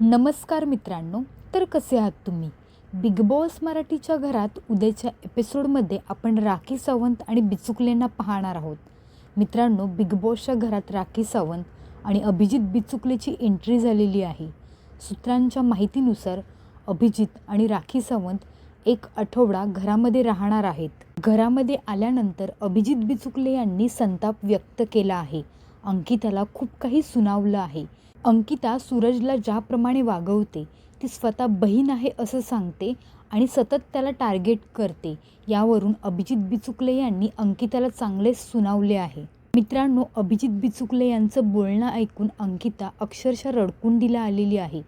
नमस्कार मित्रांनो तर कसे आहात तुम्ही? बिग बॉस मराठीच्या घरात उद्याच्या एपिसोडमध्ये आपण राखी सावंत आणि बिचुकलेंना पाहणार आहोत. मित्रांनो बिग बॉसच्या घरात राखी सावंत आणि अभिजित बिचुकलेची एंट्री झालेली आहे. सूत्रांच्या माहितीनुसार अभिजित आणि राखी सावंत एक आठवडा घरामध्ये राहणार आहेत. घरामध्ये आल्यानंतर अभिजित बिचुकले यांनी संताप व्यक्त केला आहे. अंकिताला खूप काही सुनावलं आहे. अंकिता सूरजला ज्याप्रमाणे वागवते ती स्वतः बहीण आहे असं सांगते आणि सतत त्याला टार्गेट करते. यावरून अभिजित बिचुकले यांनी अंकिताला चांगलेच सुनावले आहे. मित्रांनो अभिजित बिचुकले यांचं बोलणं ऐकून अंकिता अक्षरशः रडकून दिला आलेली आहे.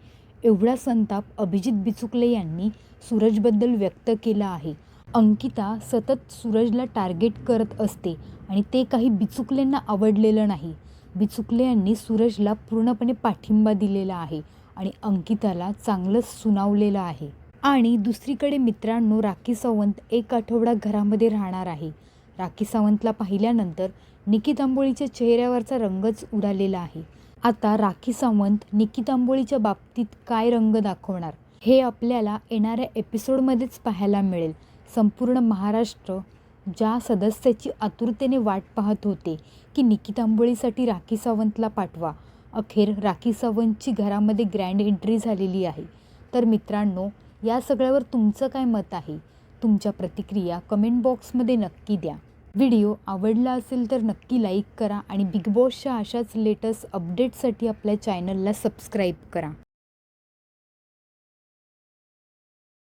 एवढा संताप अभिजित बिचुकले यांनी सूरजबद्दल व्यक्त केला आहे. अंकिता सतत सूरजला टार्गेट करत असते आणि ते काही बिचुकलेंना आवडलेलं नाही. बिचुकले यांनी सूरजला पूर्णपणे पाठिंबा दिलेला आहे आणि अंकिताला चांगलंच सुनावलेलं आहे. आणि दुसरीकडे मित्रांनो राखी सावंत एक आठवडा घरामध्ये राहणार आहे. राखी सावंतला पाहिल्यानंतर निकी तांबोळीच्या चेहऱ्यावरचा रंगच उडालेला आहे. आता राखी सावंत निकी तांबोळीच्या बाबतीत काय रंग दाखवणार? हे आपल्याला येणाऱ्या एपिसोडमध्येच पाहायला मिळेल. संपूर्ण महाराष्ट्र ज्या सदस्याची आतुरतेने वाट पाहत होते की निकी तांबोळीसाठी राखी सावंतला पाठवा. अखेर राखी सावंतची घरामध्ये ग्रँड एंट्री झालेली आहे. तर मित्रांनो या सगळ्यावर तुमचं काय मत आहे? तुमच्या प्रतिक्रिया कमेंट बॉक्समध्ये नक्की द्या. व्हिडिओ आवडला असेल तर नक्की लाईक करा आणि बिग बॉसच्या अशाच लेटेस्ट अपडेटसाठी आपल्या चॅनलला सबस्क्राईब करा.